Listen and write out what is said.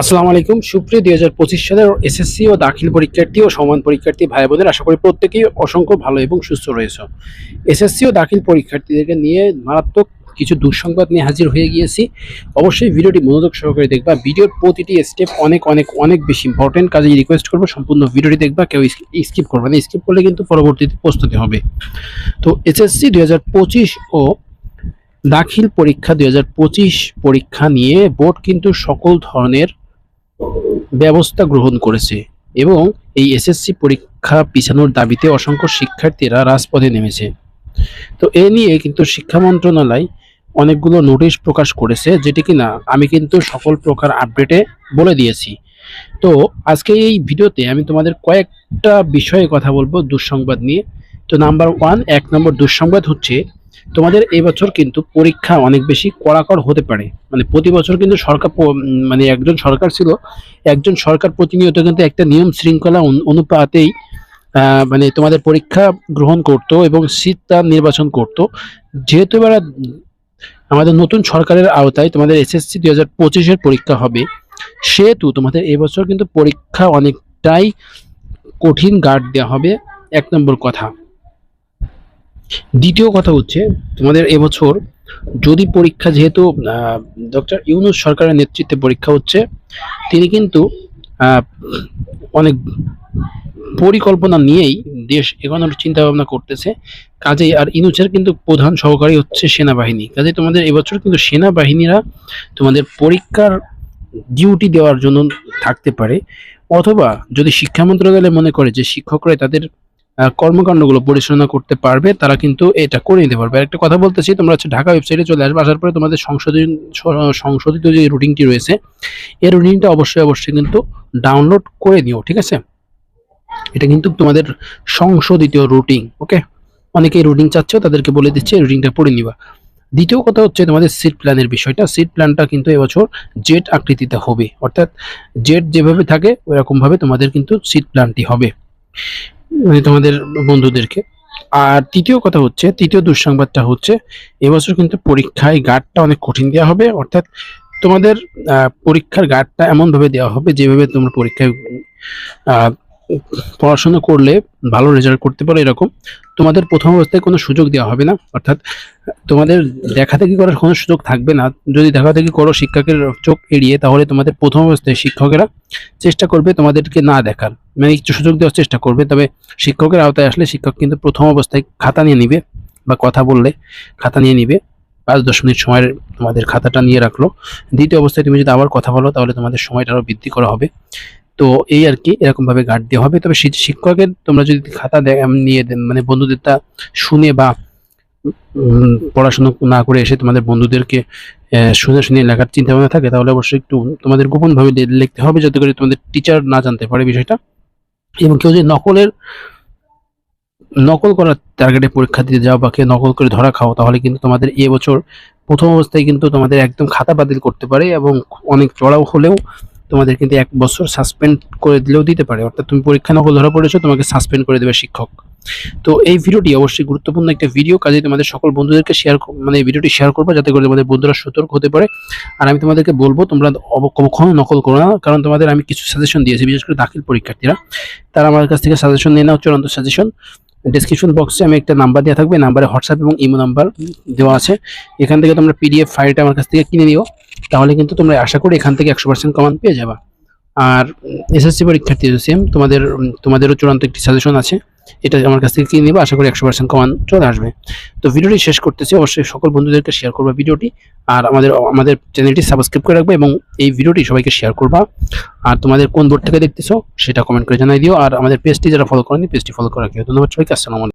আসসালামু আলাইকুম। সুপ্রিয় দুই হাজার পঁচিশ সালের এসএসসি ও দাখিল পরীক্ষার্থী ও সমান পরীক্ষার্থী ভাই বোনের আশা করি প্রত্যেকেই অসংখ্য ভালো এবং সুস্থ রয়েছে। এসএসসি ও দাখিল পরীক্ষার্থীদেরকে নিয়ে মারাত্মক কিছু দুঃসংবাদ নিয়ে হাজির হয়ে গিয়েছি। অবশ্যই ভিডিওটি মনোযোগ সহকারে দেখবা। ভিডিওর প্রতিটি স্টেপ অনেক অনেক অনেক বেশি ইম্পর্টেন্ট কাজে রিকোয়েস্ট করব, সম্পূর্ণ ভিডিওটি দেখবা, কেউ স্কিপ করবে না। স্কিপ করলে কিন্তু পরবর্তীতে প্রস্তুতি হবে। তো এসএসসি দুই হাজার পঁচিশ ও দাখিল পরীক্ষা দুই হাজার পঁচিশ পরীক্ষা নিয়ে বোর্ড কিন্তু সকল ধরনের ব্যবস্থা গ্রহণ করেছে এবং এই এসএসসি পরীক্ষা পিছানোর দাবিতে অসংখ্য শিক্ষার্থীরা রাজপথে নেমেছে। তো এ নিয়ে কিন্তু শিক্ষা মন্ত্রণালয় অনেকগুলো নোটিশ প্রকাশ করেছে, যেটি কিনা আমি কিন্তু সকল প্রকার আপডেটে বলে দিয়েছি। তো আজকে এই ভিডিওতে আমি তোমাদের কয়েকটা বিষয়ে কথা বলব দুঃসংবাদ নিয়ে। তো নাম্বার ওয়ান, এক নম্বর দুঃসংবাদ হচ্ছে তোমাদের এবছর কিন্তু পরীক্ষা অনেক বেশি কড়াকড় হতে পারে। মানে প্রতি বছর কিন্তু সরকার মানে একজন সরকার ছিল, একজন সরকার প্রতিনিয়ত কিন্তু একটা নিয়ম শৃঙ্খলা অনু- অনুপাতেই মানে তোমাদের পরীক্ষা গ্রহণ করত এবং সিট তার নির্বাচন করত। যেহেতু এবার আমাদের নতুন সরকারের আওতায় তোমাদের এসএসসি দুই হাজার পঁচিশের পরীক্ষা হবে, সেহেতু তোমাদের এবছর কিন্তু পরীক্ষা অনেকটাই কঠিন গার্ড দেওয়া হবে, এক নম্বর কথা। দ্বিতীয় কথা হচ্ছে, তোমাদের এবছর যদি পরীক্ষা যেহেতু ডক্টর ইউনুস সরকারের নেতৃত্বে পরীক্ষা হচ্ছে, তিনি কিন্তু অনেক পরিকল্পনা নিয়েই দেশ এগোনোর চিন্তা ভাবনা করতেছে। কাজেই আর ইনুচের কিন্তু প্রধান সহকারী হচ্ছে সেনাবাহিনী। কাজে তোমাদের এবছর কিন্তু সেনাবাহিনীরা তোমাদের পরীক্ষার ডিউটি দেওয়ার জন্য থাকতে পারে। অথবা যদি শিক্ষা মন্ত্রণালয় মনে করে যে শিক্ষকরা তাদের কর্মকাণ্ডগুলো পরিচালনা করতে পারবে, তারা কিন্তু এটা করে নিতে পারবে। একটা কথা বলতেছি, তোমরা হচ্ছে ঢাকা ওয়েবসাইটে চলে আসবে, আসার পরে তোমাদের সংশোধন সংশোধিত যে রুটিনটি রয়েছে, এই রুটিনটা অবশ্যই অবশ্যই কিন্তু ডাউনলোড করে নিও, ঠিক আছে? এটা কিন্তু তোমাদের সংশোধিত রুটিন ওকে অনেকেই রুটিন চাচ্ছেও, তাদেরকে বলে দিচ্ছে রুটিনটা পড়ে নিবা। দ্বিতীয় কথা হচ্ছে তোমাদের সিট প্ল্যানের বিষয়টা। সিট প্ল্যানটা কিন্তু এবছর জেট আকৃতিতে হবে, অর্থাৎ জেট যেভাবে থাকে ওরকম ভাবে তোমাদের কিন্তু সিট প্ল্যানটি হবে। মানে তোমাদের বন্ধুদেরকে। আর তৃতীয় কথা হচ্ছে, তৃতীয় দুঃসংবাদটা হচ্ছে, এবছর কিন্তু পরীক্ষায় গার্ডটা অনেক কঠিন দেওয়া হবে, অর্থাৎ তোমাদের পরীক্ষার গার্ডটা এমনভাবে দেওয়া হবে যেভাবে তোমরা পরীক্ষায় পড়াশোনা করলে ভালো রেজাল্ট করতে পারো এরকম। তোমাদের প্রথম অবস্থায় কোনো সুযোগ দেওয়া হবে না, অর্থাৎ তোমাদের দেখাদেখি করার কোনো সুযোগ থাকবে না। যদি দেখাদেখি করো শিক্ষকের চোখ এড়িয়ে, তাহলে তোমাদের প্রথম অবস্থায় শিক্ষকেরা চেষ্টা করবে তোমাদেরকে না দেখার। মানে একটু সুযোগ দেওয়ার চেষ্টা করবে, তবে শিক্ষকের আওতায় আসলে শিক্ষক কিন্তু প্রথম অবস্থায় খাতা নিয়ে নিবে বা কথা বললে খাতা নিয়ে নিবে। পাঁচ দশ মিনিট সময়ের তোমাদের খাতাটা নিয়ে রাখল। দ্বিতীয় অবস্থায় তুমি যদি আবার কথা বলো, তাহলে তোমাদের সময়টা আরও বৃদ্ধি করা হবে। তো এই আর কি, এরকমভাবে গার্ড দেওয়া হবে। তবে শিক্ষকের তোমরা যদি খাতা নিয়ে মানে বন্ধুদেরটা শুনে বা পড়াশোনা না করে এসে তোমাদের বন্ধুদেরকে শুনে শুনে লেখার চিন্তা ভাবনা থাকে, তাহলে অবশ্যই একটু তোমাদের গোপনভাবে লিখতে হবে, যাতে করে তোমাদের টিচার না জানতে পারে বিষয়টা। এবং কেউ যদি নকলের, নকল করার টার্গেটে পরীক্ষা দিতে যাও বা কেউ নকল করে ধরা খাও, তাহলে কিন্তু তোমাদের এবছর প্রথম অবস্থায় কিন্তু তোমাদের একদম খাতা বাতিল করতে পারে এবং অনেক চড়াও হলেও তোমাদের কিন্তু এক বছর সাসপেন্ড করে দিলেও দিতে পারে। অর্থাৎ তুমি পরীক্ষা নকল ধরা পড়েছো, তোমাকে সাসপেন্ড করে দেবে শিক্ষক। তো এই ভিডিওটি অবশ্যই গুরুত্বপূর্ণ একটা ভিডিও কাজে তোমাদের সকল বন্ধুদেরকে শেয়ার মানে ভিডিওটি শেয়ার করবে, যাতে করে তোমাদের বন্ধুরা সতর্ক হতে পারে। আর আমি তোমাদেরকে বলব, তোমরা কখনো নকল করো না, কারণ তোমাদের আমি কিছু সাজেশন দিয়েছি, বিশেষ করে দাখিল পরীক্ষার্থীরা। তারা আমার কাছ থেকে সাজেশন নিয়ে নাও, চূড়ান্ত সাজেশন ডেসক্রিপশন বক্সে আমি একটা নাম্বার দেওয়া থাকবে নাম্বারে হোয়াটসঅ্যাপ এবং ইমো নাম্বার দেওয়া আছে। এখান থেকে তোমরা পিডিএফ ফাইলটা আমার কাছ থেকে কিনে নিও, তাহলে কিন্তু তোমরা আশা করি এখান থেকে একশো পার্সেন্ট কমান পেয়ে যাবা। আর এসএসসি পরীক্ষার্থী সেম তোমাদের তোমাদেরও চূড়ান্ত একটি সাজেশন আছে। এটা আমার কাছ থেকে কিনে নিবা, আশা করি একশো পার্সেন্ট কমান চলে আসবে। তো ভিডিওটি শেষ করতেছি, অবশ্যই সকল বন্ধুদেরকে শেয়ার করবা ভিডিওটি, আর আমাদের আমাদের চ্যানেলটি সাবস্ক্রাইব করে রাখবে এবং এই ভিডিওটি সবাইকে শেয়ার করবা। আর তোমাদের কোন বোর্ড থেকে দেখতেছো, সেটা কমেন্ট করে জানাই দিও। আর আমাদের পেজটি যারা ফলো করেনি পেজটি ফলো করে রাখিও। ধন্যবাদ সবাইকে, আসসালামু আলাইকুম।